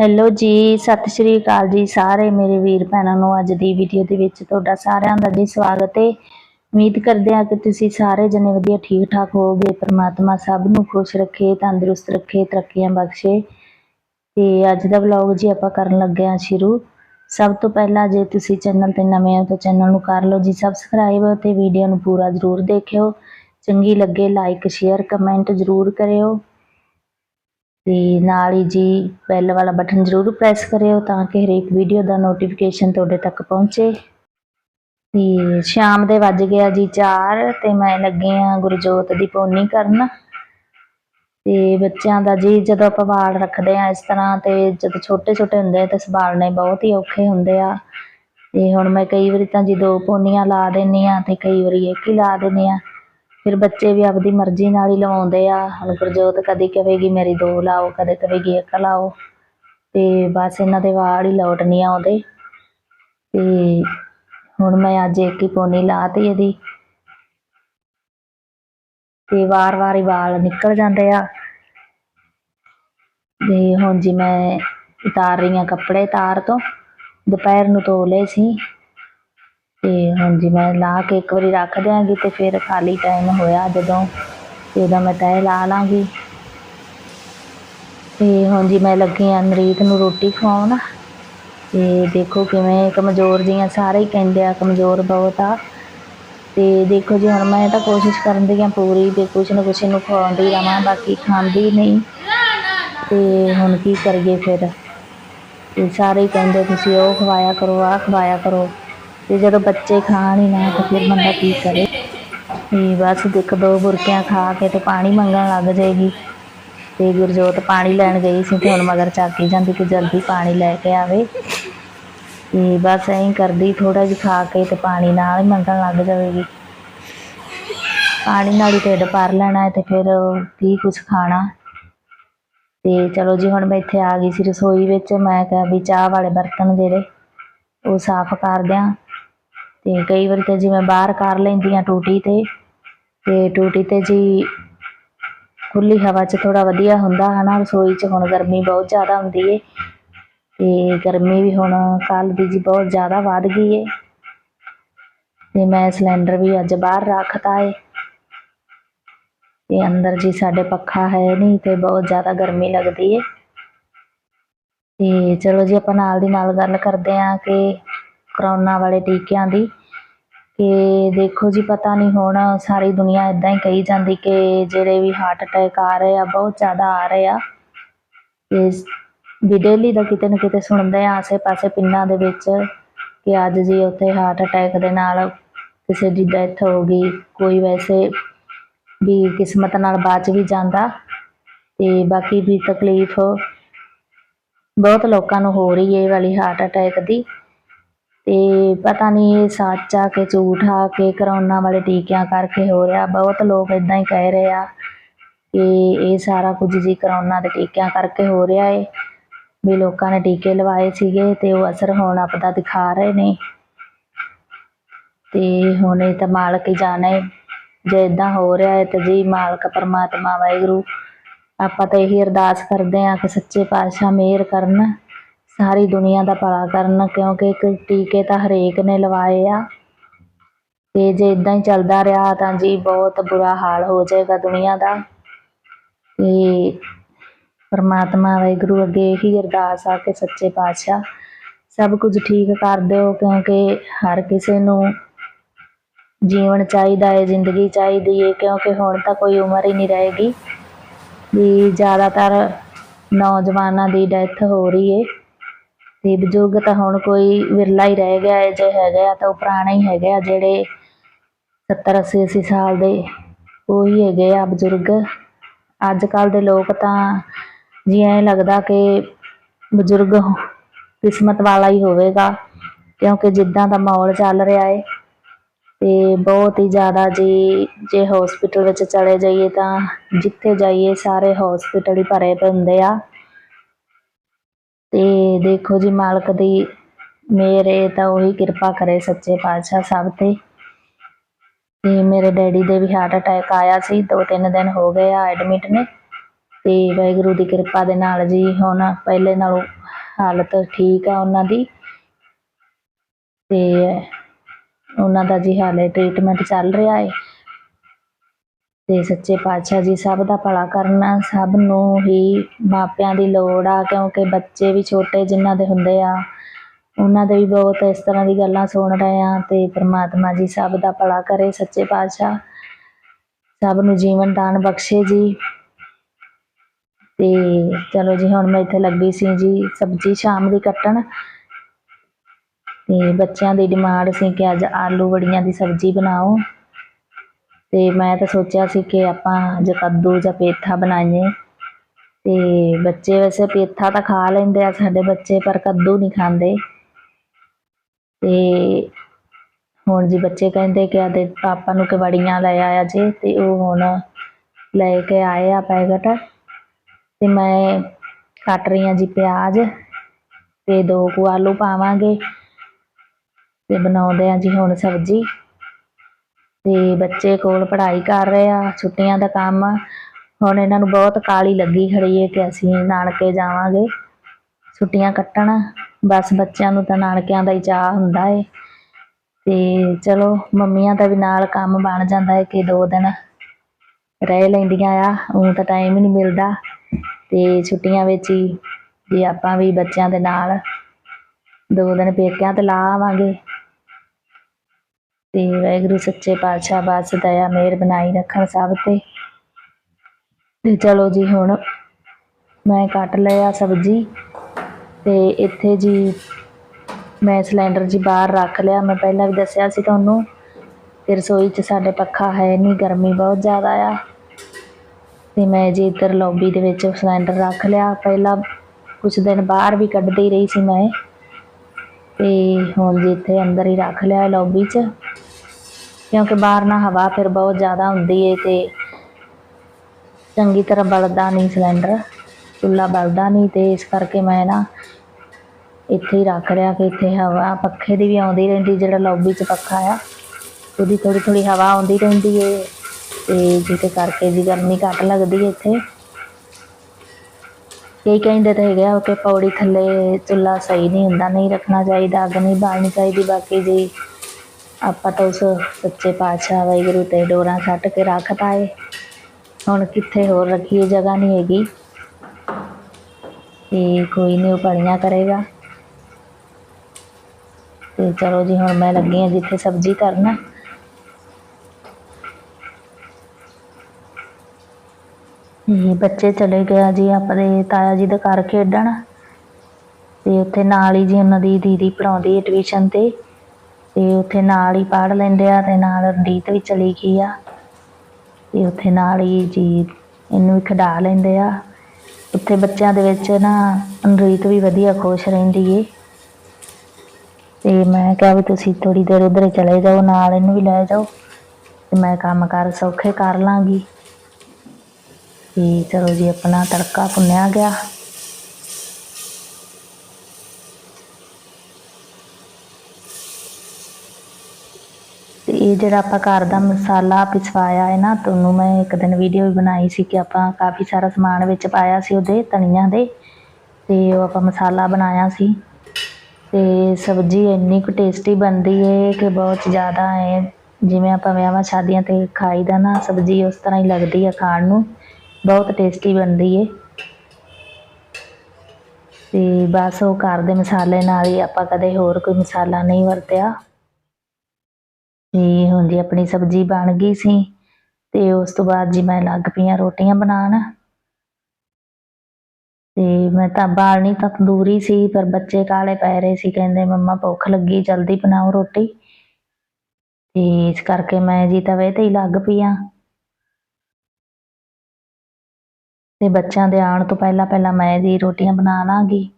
Hello ਜੀ, ਸਤਿ ਸ਼੍ਰੀ ਅਕਾਲ ਜੀ ਸਾਰੇ ਮੇਰੇ ਵੀਰ ਭੈਣਾਂ ਨੂੰ ਅੱਜ ਦੀ ਵੀਡੀਓ ਦੇ ਵਿੱਚ ਤੁਹਾਡਾ ਸਾਰਿਆਂ ਦਾ ਜੀ ਸਵਾਗਤ ਹੈ ਉਮੀਦ ਕਰਦੇ ਹਾਂ ਕਿ ਤੁਸੀਂ ਸਾਰੇ ਜਣੇ ਵਧੀਆ ਠੀਕ ਠਾਕ ਹੋਵੋਗੇ, ਪਰਮਾਤਮਾ ਸਭ ਨੂੰ ਖੁਸ਼ ਰੱਖੇ, ਤੰਦਰੁਸਤ ਰੱਖੇ, ਤਰੱਕੀਆਂ ਬਖਸ਼ੇ। ਤੇ ਅੱਜ ਦਾ ਵਲੌਗ ਜੀ ਆਪਾਂ ਕਰਨ ਲੱਗੇ ਹਾਂ ਸ਼ੁਰੂ। ਸਭ ਤੋਂ ਪਹਿਲਾਂ ਜੇ ਤੁਸੀਂ ਚੈਨਲ ਤੇ ਨਵੇਂ ਹੋ ਤਾਂ ਚੈਨਲ ਨੂੰ ਕਰ ਲਓ ਜੀ ਸਬਸਕ੍ਰਾਈਬ ਤੇ ਵੀਡੀਓ ਨੂੰ ਪੂਰਾ ਜ਼ਰੂਰ ਦੇਖਿਓ। ਚੰਗੀ ਲੱਗੇ ਲਾਈਕ ਸ਼ੇਅਰ ਕਮੈਂਟ ਜ਼ਰੂਰ ਕਰਿਓ। ਤੇ ਨਾਲ ਹੀ ਜੀ ਬੈਲ ਵਾਲਾ ਬਟਨ ਜ਼ਰੂਰ ਪ੍ਰੈਸ ਕਰਿਓ ਤਾਂ ਕਿ ਹਰੇਕ ਵੀਡੀਓ ਦਾ ਨੋਟੀਫਿਕੇਸ਼ਨ ਤੁਹਾਡੇ ਤੱਕ ਪਹੁੰਚੇ। ਤੇ ਸ਼ਾਮ ਦੇ ਵੱਜ ਗਿਆ ਜੀ 4 ਤੇ ਮੈਂ ਲੱਗੀ ਆ ਗੁਰਜੋਤ ਦੀ ਪੋਨੀ ਕਰਨ। ਤੇ ਬੱਚਿਆਂ ਦਾ ਜੀ ਜਦੋਂ ਆਪਾਂ ਵਾਲ ਰੱਖਦੇ ਆ ਇਸ ਤਰ੍ਹਾਂ ਤੇ ਜਦੋਂ ਛੋਟੇ ਛੋਟੇ ਹੁੰਦੇ ਆ ਤਾਂ ਸੰਭਾਲਣੇ ਬਹੁਤ ਹੀ ਔਖੇ ਹੁੰਦੇ ਆ। ਤੇ ਹੁਣ ਮੈਂ ਕਈ ਵਾਰੀ ਤਾਂ ਜੀ ਦੋ ਪੋਨੀਆਂ ਲਾ ਦਿੰਨੀ ਆ ਤੇ ਕਈ ਵਾਰੀ ਇੱਕ ਹੀ ਲਾ ਦਿੰਨੀ ਆ ਫਿਰ ਬੱਚੇ ਵੀ ਆਪਦੀ ਮਰਜ਼ੀ ਨਾਲ ਹੀ ਲਵਾਉਂਦੇ ਆ। ਹੁਣ ਗੁਰਜੋਤ ਕਦੀ ਕਹੇਗੀ, ਮੇਰੀ ਦੋ ਲਾਓ। ਕਦੇ ਕਹੇਗੀ, ਇੱਕ ਲਾਓ। ਤੇ ਬਸ ਇਹਨਾਂ ਦੇ ਵਾਲ ਹੀ ਲੋਟ ਨਹੀਂ ਆਉਂਦੇ। ਤੇ ਹੁਣ ਮੈਂ ਅੱਜ ਇੱਕ ਹੀ ਪੋਨੀ ਲਾਤੀ ਇਹਦੀ। ਤੇ ਵਾਰ-ਵਾਰ ਹੀ ਵਾਲ ਨਿਕਲ ਜਾਂਦੇ ਆ। ਤੇ ਹੁਣ ਜੀ ਮੈਂ ਉਤਾਰ ਰਹੀ ਹਾਂ ਕੱਪੜੇ ਤਾਰ ਤੋਂ। ਦੁਪਹਿਰ ਨੂੰ ਧੋ ਲਏ ਸੀ। ਤੇ ਹੁਣ ਜੀ ਮੈਂ ਲਾ ਕੇ ਇੱਕ ਵਾਰੀ ਰੱਖ ਦਿਆਂਗੀ ਤੇ ਫਿਰ ਖਾਲੀ ਟਾਈਮ ਹੋਇਆ ਜਦੋਂ, ਤੇ ਉਹਦਾ ਮੈਂ ਤਹਿ ਲਾ ਲਾਂਗੀ। ਤੇ ਹੁਣ ਜੀ ਮੈਂ ਲੱਗੀ ਆ ਨਰੀਤ ਨੂੰ ਰੋਟੀ ਖਵਾਉਣ। ਤੇ ਦੇਖੋ ਕਿਵੇਂ ਕਮਜ਼ੋਰ ਜੀਆਂ ਸਾਰੇ ਹੀ ਕਹਿੰਦੇ ਆ, ਕਮਜ਼ੋਰ ਬਹੁਤ ਆ। ਤੇ ਦੇਖੋ ਜੀ, ਹੁਣ ਮੈਂ ਤਾਂ ਕੋਸ਼ਿਸ਼ ਕਰਨ ਦੀ ਆ ਪੂਰੀ ਤੇ ਕੁਛ ਨਾ ਕੁਛ ਇਹਨੂੰ ਖਵਾਉਂਦੀ ਰਵਾਂ, ਬਾਕੀ ਖਾਂਦੀ ਨਹੀਂ। ਤੇ ਹੁਣ ਕੀ ਕਰੀਏ ਫਿਰ? ਤੇ ਸਾਰੇ ਹੀ ਕਹਿੰਦੇ ਤੁਸੀਂ ਉਹ ਖਵਾਇਆ ਕਰੋ, ਆਹ ਖਵਾਇਆ ਕਰੋ। ਤੇ ਜਦੋਂ ਬੱਚੇ ਖਾਣ ਹੀ ਨਾ ਤਾਂ ਫਿਰ ਬੰਦਾ ਕੀ ਕਰੇ? ਤੇ ਬਸ ਦੇਖ ਦੋ ਬੁਰਕਿਆਂ ਖਾ ਕੇ ਤੇ ਪਾਣੀ ਮੰਗਣ ਲੱਗ ਜਾਏਗੀ। ਤੇ ਗੁਰਜੋਤ ਪਾਣੀ ਲੈਣ ਗਈ ਸੀ ਤੇ ਹੁਣ ਮਗਰ ਚੱਕੀ ਜਾਂਦੀ ਕਿ ਜਲਦੀ ਪਾਣੀ ਲੈ ਕੇ ਆਵੇ। ਤੇ ਬਸ ਐਂ ਕਰਦੀ ਥੋੜਾ ਜਿਹਾ ਖਾ ਕੇ ਤੇ ਪਾਣੀ ਨਾਲ ਹੀ ਮੰਗਣ ਲੱਗ ਜਾਵੇਗੀ। ਪਾਣੀ ਨਾਲ ਹੀ ਢਿੱਡ ਭਰ ਲੈਣਾ ਹੈ ਤੇ ਫਿਰ ਕੀ ਕੁਝ ਖਾਣਾ। ਤੇ ਚਲੋ ਜੀ ਹੁਣ ਮੈਂ ਇੱਥੇ ਆ ਗਈ ਸੀ ਰਸੋਈ ਵਿੱਚ, ਮੈਂ ਕਿਹਾ ਵੀ ਚਾਹ ਵਾਲੇ ਬਰਤਨ ਜਿਹੜੇ ਉਹ ਸਾਫ਼ ਕਰ ਦਿਆਂ। ਤੇ ਕਈ ਵਾਰੀ ਤਾਂ ਜੀ ਮੈਂ ਬਾਹਰ ਕਰ ਲੈਂਦੀ ਆ ਟੂਟੀ ਤੇ ਤੇ ਟੂਟੀ ਤੇ ਜੀ ਖੁੱਲੀ ਹਵਾ 'ਚ ਥੋੜਾ ਵਧੀਆ ਹੁੰਦਾ ਹਨਾ, ਰਸੋਈ 'ਚ ਹੁਣ ਗਰਮੀ ਬਹੁਤ ਜ਼ਿਆਦਾ ਹੁੰਦੀ ਏ, ਤੇ ਗਰਮੀ ਵੀ ਹੁਣ ਕੱਲ ਦੀ ਜੀ ਬਹੁਤ ਜ਼ਿਆਦਾ ਵੱਧ ਗਈ ਏ। ਤੇ ਮੈਂ ਸਿਲੰਡਰ ਵੀ ਅੱਜ ਬਾਹਰ ਰੱਖਤਾ ਏ। ਤੇ ਅੰਦਰ ਜੀ ਸਾਡੇ ਪੱਖਾ ਹੈ ਨਹੀਂ ਤੇ ਬਹੁਤ ਜ਼ਿਆਦਾ ਗਰਮੀ ਲੱਗਦੀ ਏ। ਤੇ ਚਲੋ ਜੀ ਆਪਾਂ ਨਾਲ ਦੀ ਨਾਲ ਗੱਲ ਕਰਦੇ ਆਂ ਕਿ ਕਰੋਨਾ ਵਾਲੇ ਟੀਕਿਆਂ ਦੀ ਕਿ ਦੇਖੋ ਜੀ, ਪਤਾ ਨਹੀਂ ਹੁਣ ਸਾਰੀ ਦੁਨੀਆ ਇਦਾਂ ਹੀ ਕਹੀ ਜਾਂਦੀ ਕਿ ਜਿਹੜੇ ਵੀ ਹਾਰਟ ਅਟੈਕ ਆ ਰਹੇ ਆ, ਬਹੁਤ ਜ਼ਿਆਦਾ ਆ ਰਹੇ ਆ। ਤੇ ਵੀ ਡੇਲੀ ਦਾ ਕਿਤੇ ਨਾ ਕਿਤੇ ਸੁਣਦੇ ਆ ਆਸੇ-ਪਾਸੇ ਪਿੰਡਾਂ ਦੇ ਵਿੱਚ ਕਿ ਅੱਜ ਜੀ ਉੱਥੇ ਹਾਰਟ ਅਟੈਕ ਦੇ ਨਾਲ ਕਿਸੇ ਦੀ ਡੈਥ ਹੋ ਗਈ, ਕੋਈ ਵੈਸੇ ਵੀ ਕਿਸਮਤ ਨਾਲ ਬਚ ਵੀ ਜਾਂਦਾ। ਤੇ ਬਾਕੀ ਵੀ ਤਕਲੀਫ ਬਹੁਤ ਲੋਕਾਂ ਨੂੰ ਹੋ ਰਹੀ ਹੈ ਇਹ ਵਾਲੀ ਹਾਰਟ ਅਟੈਕ ਦੀ। ਤੇ ਪਤਾ ਨਹੀਂ ਇਹ ਸੱਚ ਆ ਕਿ ਝੂਠ ਆ ਕਿ ਕਰੋਨਾ ਵਾਲੇ ਟੀਕਿਆਂ ਕਰਕੇ ਹੋ ਰਿਹਾ। ਬਹੁਤ ਲੋਕ ਇਦਾਂ ਹੀ ਕਹਿ ਰਹੇ ਆ ਕਿ ਇਹ ਸਾਰਾ ਕੁਝ ਜੀ ਕਰੋਨਾ ਦੇ ਟੀਕਿਆਂ ਕਰਕੇ ਹੋ ਰਿਹਾ ਏ। ਵੀ ਲੋਕਾਂ ਨੇ ਟੀਕੇ ਲਵਾਏ ਸੀਗੇ ਤੇ ਉਹ ਅਸਰ ਹੁਣ ਆਪਦਾ ਦਿਖਾ ਰਹੇ ਨੇ। ਤੇ ਹੁਣ ਇਹ ਤਾਂ ਮਾਲਕ ਹੀ ਜਾਣੇ ਜੇ ਇਦਾਂ ਹੋ ਰਿਹਾ ਹੈ ਤੇ ਜੀ ਮਾਲਕ ਪਰਮਾਤਮਾ ਵਾਹਿਗੁਰੂ। ਆਪਾਂ ਤਾਂ ਇਹੀ ਅਰਦਾਸ ਕਰਦੇ ਆ ਕਿ ਸੱਚੇ ਪਾਤਸ਼ਾਹ ਮਿਹਰ ਕਰਨ। ਸਾਰੀ ਦੁਨੀਆ ਦਾ ਭਲਾ ਕਰਨ, ਕਿਉਂਕਿ ਇੱਕ ਟੀਕੇ ਤਾਂ ਹਰੇਕ ਨੇ ਲਵਾਏ ਆ। ਤੇ ਜੇ ਇਦਾਂ ਹੀ ਚੱਲਦਾ ਰਿਹਾ ਤਾਂ ਜੀ ਬਹੁਤ ਬੁਰਾ ਹਾਲ ਹੋ ਜਾਏਗਾ ਦੁਨੀਆ ਦਾ। ਤੇ ਪਰਮਾਤਮਾ ਵਾਹਿਗੁਰੂ ਅੱਗੇ ਇਹੀ ਅਰਦਾਸ ਆ ਕਿ ਸੱਚੇ ਪਾਤਸ਼ਾਹ ਸਭ ਕੁਝ ਠੀਕ ਕਰ ਦਿਓ, ਕਿਉਂਕਿ ਹਰ ਕਿਸੇ ਨੂੰ ਜੀਵਨ ਚਾਹੀਦਾ ਹੈ ਜ਼ਿੰਦਗੀ ਚਾਹੀਦੀ ਹੈ ਕਿਉਂਕਿ ਹੁਣ ਤਾਂ ਕੋਈ ਉਮਰ ਹੀ ਨਹੀਂ ਰਹੇਗੀ। ਵੀ ਜ਼ਿਆਦਾਤਰ ਨੌਜਵਾਨਾਂ ਦੀ ਡੈਥ ਹੋ ਰਹੀ ਹੈ ਤੇ ਬਜ਼ੁਰਗ ਤਾਂ ਹੁਣ ਕੋਈ ਵਿਰਲਾ ਹੀ ਰਹਿ ਗਿਆ ਹੈ, ਜੇ ਹੈਗੇ ਆ ਤਾਂ ਉਹ ਪੁਰਾਣੇ ਹੀ ਹੈਗੇ ਆ, ਜਿਹੜੇ 70 80 80 ਸਾਲ ਦੇ ਉਹੀ ਹੈਗੇ ਆ ਬਜ਼ੁਰਗ। ਅੱਜ ਕੱਲ ਦੇ ਲੋਕ ਤਾਂ ਜੀ ਐਂ ਲੱਗਦਾ ਕਿ ਬਜ਼ੁਰਗ ਕਿਸਮਤ ਵਾਲਾ ਹੀ ਹੋਵੇਗਾ, ਕਿਉਂਕਿ ਜਿੱਦਾਂ ਦਾ ਮਾਹੌਲ ਚੱਲ ਰਿਹਾ ਹੈ ਤੇ ਬਹੁਤ ਹੀ ਜ਼ਿਆਦਾ ਜੀ, ਜੇ ਹਸਪੀਟਲ ਵਿੱਚ ਚਲੇ ਜਾਈਏ ਤਾਂ ਜਿੱਥੇ ਜਾਈਏ ਸਾਰੇ ਹਸਪੀਟਲ ਹੀ ਭਰੇ ਪਏ ਹੁੰਦੇ ਆ। ਦੇਖੋ ਜੀ ਮਾਲਕ ਦੀ ਮੇਰੇ ਤਾਂ ਉਹੀ ਕਿਰਪਾ ਕਰੇ ਸੱਚੇ ਪਾਤਸ਼ਾਹ ਸਭ ਤੇ। ਤੇ ਮੇਰੇ ਡੈਡੀ ਦੇ ਵੀ ਹਾਰਟ ਅਟੈਕ ਆਇਆ ਸੀ, ਦੋ ਤਿੰਨ ਦਿਨ ਹੋ ਗਏ ਆ ਐਡਮਿਟ ਨੇ। ਤੇ ਵਾਹਿਗੁਰੂ ਦੀ ਕਿਰਪਾ ਦੇ ਨਾਲ ਜੀ ਹੁਣ ਪਹਿਲੇ ਨਾਲੋਂ ਹਾਲਤ ਠੀਕ ਆ ਉਹਨਾਂ ਦੀ। ਤੇ ਉਹਨਾਂ ਦਾ ਜੀ ਹਾਲੇ ਟ੍ਰੀਟਮੈਂਟ ਚੱਲ ਰਿਹਾ ਹੈ ਅਤੇ ਸੱਚੇ ਪਾਤਸ਼ਾਹ ਜੀ ਸਭ ਦਾ ਭਲਾ ਕਰਨਾ, ਸਭ ਨੂੰ ਹੀ ਮਾਪਿਆਂ ਦੀ ਲੋੜ ਆ, ਕਿਉਂਕਿ ਬੱਚੇ ਵੀ ਛੋਟੇ ਜਿਨ੍ਹਾਂ ਦੇ ਹੁੰਦੇ ਆ, ਉਹਨਾਂ ਦੇ ਵੀ ਬਹੁਤ ਇਸ ਤਰ੍ਹਾਂ ਦੀ ਗੱਲਾਂ ਸੁਣ ਰਹੇ ਆ ਅਤੇ ਪਰਮਾਤਮਾ ਜੀ ਸਭ ਦਾ ਭਲਾ ਕਰੇ ਸੱਚੇ ਪਾਤਸ਼ਾਹ। ਸਭ ਨੂੰ ਜੀਵਨ ਦਾਨ ਬਖਸ਼ੇ ਜੀ। ਅਤੇ ਚਲੋ ਜੀ, ਹੁਣ ਮੈਂ ਇੱਥੇ ਲੱਗੀ ਸੀ ਜੀ ਸਬਜ਼ੀ ਸ਼ਾਮ ਦੀ ਕੱਟਣ। ਅਤੇ ਬੱਚਿਆਂ ਦੀ ਡਿਮਾਂਡ ਸੀ ਕਿ ਅੱਜ ਆਲੂ ਵੜੀਆਂ ਦੀ ਸਬਜ਼ੀ ਬਣਾਓ। ਤੇ ਮੈਂ ਤਾਂ ਸੋਚਿਆ ਸੀ ਕਿ ਆਪਾਂ ਅੱਜ ਕੱਦੂ ਜਾਂ ਪੇਠਾ ਬਣਾਈਏ। ਤੇ ਬੱਚੇ ਵੈਸੇ ਪੇਠਾ ਤਾਂ ਖਾ ਲੈਂਦੇ ਆ ਸਾਡੇ ਬੱਚੇ, ਪਰ ਕੱਦੂ ਨਹੀਂ ਖਾਂਦੇ। ਤੇ ਹੁਣ ਜੀ ਬੱਚੇ ਕਹਿੰਦੇ ਕਿ ਆਦੇ ਪਾਪਾ ਨੂੰ ਕਿ ਵੜੀਆਂ ਲੈ ਆਇਆ ਜੇ, ਤੇ ਉਹ ਹੁਣ ਲੈ ਕੇ ਆਏ ਆ ਪੈਕਟ। ਤੇ ਮੈਂ ਕੱਟ ਰਹੀ ਹਾਂ ਜੀ ਪਿਆਜ਼, ਤੇ ਦੋ ਕੁ ਆਲੂ ਪਾਵਾਂਗੇ। ਤੇ ਬਣਾਉਂਦੇ ਆ ਜੀ ਹੁਣ ਸਬਜ਼ੀ। ਤੇ ਬੱਚੇ ਕੋਲ ਪੜ੍ਹਾਈ ਕਰ ਰਹੇ ਆ, ਛੁੱਟੀਆਂ ਦਾ ਕੰਮ ਹੁਣ ਇਹਨਾਂ ਨੂੰ ਬਹੁਤ ਕਾਲੀ ਲੱਗੀ ਖੜੀ ਹੈ ਕਿ ਅਸੀਂ ਨਾਨਕੇ ਜਾਵਾਂਗੇ, ਛੁੱਟੀਆਂ ਕੱਟਣ। ਬਸ ਬੱਚਿਆਂ ਨੂੰ ਤਾਂ ਨਾਨਕਿਆਂ ਦਾ ਹੀ ਚਾਹ ਹੁੰਦਾ ਏ। ਤੇ ਚਲੋ, ਮੰਮੀਆਂ ਦਾ ਵੀ ਨਾਲ ਕੰਮ ਬਣ ਜਾਂਦਾ ਹੈ ਕਿ ਦੋ ਦਿਨ ਰਹਿ ਲੈਂਦੀਆਂ ਆ ਉਹ ਤਾਂ ਟਾਈਮ ਹੀ ਨਹੀਂ ਮਿਲਦਾ। ਤੇ ਛੁੱਟੀਆਂ ਵਿੱਚ ਹੀ ਵੀ ਆਪਾਂ ਵੀ ਬੱਚਿਆਂ ਦੇ ਨਾਲ ਦੋ ਦਿਨ ਪੇਕਿਆਂ ਤੇ ਲਾ ਆਵਾਂਗੇ। ਤੇ ਵਾਹਿਗੁਰੂ, ਸੱਚੇ ਪਾਤਸ਼ਾਹ ਬਸ ਦਇਆ, ਮਿਹਰ ਬਣਾਈ ਰੱਖਣ ਸਭ ਤੇ। ਤੇ ਚਲੋ ਜੀ, ਹੁਣ ਮੈਂ ਕੱਟ ਲਿਆ ਸਬਜ਼ੀ ਤੇ ਇੱਥੇ ਜੀ ਮੈਂ ਸਿਲੰਡਰ ਜੀ ਬਾਹਰ ਰੱਖ ਲਿਆ। ਮੈਂ ਪਹਿਲਾਂ ਵੀ ਦੱਸਿਆ ਸੀ ਤੁਹਾਨੂੰ ਤੇ ਰਸੋਈ 'ਚ ਸਾਡੇ ਪੱਖਾ ਹੈ ਨਹੀਂ ਗਰਮੀ ਬਹੁਤ ਜ਼ਿਆਦਾ ਆ। ਤੇ ਮੈਂ ਜੀ ਇੱਧਰ ਲੌਬੀ ਦੇ ਵਿੱਚ ਸਿਲੰਡਰ ਰੱਖ ਲਿਆ। ਪਹਿਲਾਂ ਕੁਝ ਦਿਨ ਬਾਹਰ ਵੀ ਕੱਢਦੀ ਰਹੀ ਸੀ ਮੈਂ। ਤੇ ਹੁਣ ਜੀ ਇੱਥੇ ਅੰਦਰ ਹੀ ਰੱਖ ਲਿਆ ਲੌਬੀ 'ਚ, ਕਿਉਂਕਿ ਬਾਹਰ ਨਾ ਹਵਾ ਫਿਰ ਬਹੁਤ ਜ਼ਿਆਦਾ ਹੁੰਦੀ ਏ ਤੇ ਚੰਗੀ ਤਰ੍ਹਾਂ ਬਲਦਾ ਨਹੀਂ ਸਿਲੰਡਰ, ਚੁੱਲ੍ਹਾ ਬਲਦਾ ਨਹੀਂ ਤੇ ਇਸ ਕਰਕੇ ਮੈਂ ਨਾ ਇੱਥੇ ਹੀ ਰੱਖ ਲਿਆ ਕਿ ਇੱਥੇ ਹਵਾ, ਪੱਖੇ ਦੀ ਵੀ ਆਉਂਦੀ ਰਹਿੰਦੀ ਜਿਹੜਾ ਲੌਬੀ 'ਚ ਪੱਖਾ ਆ, ਉਹਦੀ ਥੋੜੀ ਥੋੜੀ ਹਵਾ ਆਉਂਦੀ ਰਹਿੰਦੀ ਏ ਤੇ ਜਿਹਦੇ ਕਰਕੇ ਜੀ ਗਰਮੀ ਘੱਟ ਲੱਗਦੀ ਏ ਇੱਥੇ। ਕਈ ਕਹਿੰਦੇ ਤਾਂ ਹੈਗੇ ਆ ਕਿ ਪੌੜੀ ਥੱਲੇ ਚੁੱਲ੍ਹਾ ਸਹੀ ਨਹੀਂ ਹੁੰਦਾ, ਨਹੀਂ ਰੱਖਣਾ ਚਾਹੀਦਾ, ਅੱਗ ਨਹੀਂ ਬਾਲਣੀ ਚਾਹੀਦੀ, ਬਾਕੀ ਜੀ ਆਪਾਂ ਤਾਂ ਉਸ ਸੱਚੇ ਪਾਤਸ਼ਾਹ ਵਾਹਿਗੁਰੂ ਤੇ ਡੋਰਾਂ ਛੱਟ ਕੇ ਰੱਖਤਾ ਏ। ਹੁਣ ਕਿੱਥੇ ਹੋਰ ਰੱਖੀਏ, ਜਗ੍ਹਾ ਨਹੀਂ ਹੈਗੀ। ਤੇ ਕੋਈ ਨਹੀਂ, ਉਹ ਪੜੀਆਂ ਕਰੇਗਾ। ਤੇ ਚਲੋ ਜੀ, ਹੁਣ ਮੈਂ ਲੱਗੀ ਹਾਂ ਜਿੱਥੇ ਸਬਜ਼ੀ ਕਰਨਾ। ਜੀ, ਬੱਚੇ ਚਲੇ ਗਏ ਜੀ, ਆਪਣੇ ਤਾਇਆ ਜੀ ਦੇ ਘਰ ਖੇਡਣ। ਤੇ ਉੱਥੇ ਨਾਲ ਹੀ ਜੀ ਉਹਨਾਂ ਦੀ ਦੀਦੀ ਪੜਾਉਂਦੀ ਹੈ ਟਿਊਸ਼ਨ ਤੇ। ਤੇ ਉੱਥੇ ਨਾਲ ਹੀ ਪੜ੍ਹ ਲੈਂਦੇ ਆ ਤੇ ਨਾਲ ਰਣਜੀਤ ਵੀ ਚਲੀ ਗਈ ਆ। ਤੇ ਉੱਥੇ ਨਾਲ ਹੀ ਜੀ ਇਹਨੂੰ ਵੀ ਖਿਡਾ ਲੈਂਦੇ ਆ। ਉੱਥੇ ਬੱਚਿਆਂ ਦੇ ਵਿੱਚ ਨਾ ਅਨਰੀਤ ਵੀ ਵਧੀਆ ਖੁਸ਼ ਰਹਿੰਦੀ ਏ। ਤੇ ਮੈਂ ਕਿਹਾ ਵੀ ਤੁਸੀਂ ਥੋੜੀ ਦੇਰ ਉਧਰ ਚਲੇ ਜਾਓ, ਨਾਲ ਇਹਨੂੰ ਵੀ ਲੈ ਜਾਓ। ਤੇ ਮੈਂ ਕੰਮ ਕਰ ਸੌਖੇ ਕਰ ਲਾਂਗੀ। ਤੇ ਚਲੋ ਜੀ ਆਪਣਾ ਤੜਕਾ ਭੁੰਨਿਆ ਗਿਆ। ਤੇ ਇਹ ਜਿਹੜਾ ਆਪਾਂ ਘਰ ਦਾ ਮਸਾਲਾ ਪਿਸਵਾਇਆ ਹੈ ਨਾ ਤੁਹਾਨੂੰ ਮੈਂ ਇੱਕ ਦਿਨ ਵੀਡੀਓ ਵੀ ਬਣਾਈ ਸੀ ਕਿ ਆਪਾਂ ਕਾਫੀ ਸਾਰਾ ਸਮਾਨ ਵਿੱਚ ਪਾਇਆ ਸੀ ਉਹਦੇ ਧਨੀਆ ਦੇ, ਤੇ ਉਹ ਆਪਾਂ ਮਸਾਲਾ ਬਣਾਇਆ ਸੀ। ਤੇ ਸਬਜ਼ੀ ਇੰਨੀ ਕੁ ਟੇਸਟੀ ਬਣਦੀ ਏ ਕਿ ਬਹੁਤ ਜ਼ਿਆਦਾ ਹੈ ਜਿਵੇਂ ਆਪਾਂ ਵਿਆਹਾਂ ਸ਼ਾਦੀਆਂ ਤੇ ਖਾਈਦਾ ਨਾ, ਸਬਜ਼ੀ ਉਸ ਤਰ੍ਹਾਂ ਹੀ ਲੱਗਦੀ ਆ ਖਾਣ ਨੂੰ। ਬਹੁਤ ਟੇਸਟੀ ਬਣਦੀ ਏ। ਤੇ ਬਸ ਉਹ ਘਰ ਦੇ ਮਸਾਲੇ ਨਾਲ ਹੀ ਆਪਾਂ ਕਦੇ ਹੋਰ ਕੋਈ ਮਸਾਲਾ ਨਹੀਂ ਵਰਤਿਆ। ਤੇ ਹੁਣ ਜੀ ਆਪਣੀ ਸਬਜ਼ੀ ਬਣ ਗਈ ਸੀ ਤੇ ਉਸ ਤੋਂ ਬਾਅਦ ਜੀ ਮੈਂ ਲੱਗ ਪਈਆਂ ਰੋਟੀਆਂ ਬਣਾਉਣ। ਤੇ ਮੈਂ ਤਾਂ ਬਾਲਣੀ ਤਾਂ ਤੰਦੂਰੀ ਸੀ, ਪਰ ਬੱਚੇ ਕਾਲੇ ਪੈ ਰਹੇ ਸੀ, ਕਹਿੰਦੇ ਮੰਮਾ ਭੁੱਖ ਲੱਗੀ, ਜਲਦੀ ਬਣਾਓ ਰੋਟੀ। ਤੇ ਇਸ ਕਰਕੇ ਮੈਂ ਜੀ ਤਵੇ ਤੇ ਹੀ ਲੱਗ ਪਈ ਆ। ਤੇ ਬੱਚਿਆਂ ਦੇ ਆਉਣ ਤੋਂ ਪਹਿਲਾਂ ਪਹਿਲਾਂ ਮੈਂ ਜੀ ਰੋਟੀਆਂ ਬਣਾ ਲਾਂਗੀ।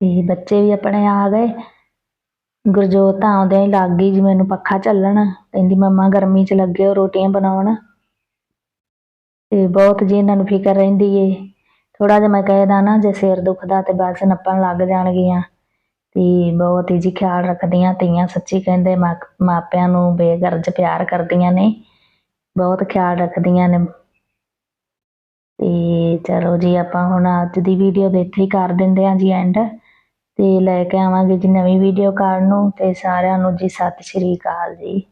ਤੇ ਬੱਚੇ ਵੀ ਆਪਣੇ ਆ ਗਏ। ਗੁਰਜੋਤ ਤਾਂ ਆਉਂਦਿਆਂ ਹੀ ਲੱਗ ਗਈ ਜੀ ਮੈਨੂੰ ਪੱਖਾ ਝੱਲਣ। ਕਹਿੰਦੀ, ਮੰਮਾ, ਗਰਮੀ 'ਚ ਲੱਗੇ ਹੋ ਰੋਟੀਆਂ ਬਣਾਉਣ? ਤੇ ਬਹੁਤ ਜੀ ਇਹਨਾਂ ਨੂੰ ਫਿਕਰ ਰਹਿੰਦੀ ਏ। ਥੋੜਾ ਜਿਹਾ ਮੈਂ ਕਹਿਦਾ ਨਾ, ਜੇ ਸਿਰ ਦੁਖਦਾ ਤੇ ਬਸ ਨੱਪਣ ਲੱਗ ਜਾਣਗੀਆਂ। ਤੇ ਬਹੁਤ ਹੀ ਜੀ ਖਿਆਲ ਰੱਖਦੀਆਂ ਧੀਆਂ, ਸੱਚੀ ਕਹਿੰਦੇ, ਮਾਂ- ਮਾਪਿਆਂ ਨੂੰ ਬੇਗਰਜ ਪਿਆਰ ਕਰਦੀਆਂ ਨੇ। ਬਹੁਤ ਖਿਆਲ ਰੱਖਦੀਆਂ ਨੇ। ਤੇ ਚਲੋ ਜੀ, ਆਪਾਂ ਹੁਣ ਅੱਜ ਦੀ ਵੀਡੀਓ ਦੇ ਇੱਥੇ ਹੀ ਕਰ ਦਿੰਦੇ ਹਾਂ ਜੀ ਐਂਡ ਤੇ ਲੈ ਕੇ ਆਵਾਂਗੇ ਜੀ ਨਵੀਂ ਵੀਡੀਓ ਕੱਲ੍ਹ ਨੂੰ। ਤੇ ਸਾਰਿਆਂ ਨੂੰ ਜੀ, ਸਤਿ ਸ਼੍ਰੀ ਅਕਾਲ ਜੀ।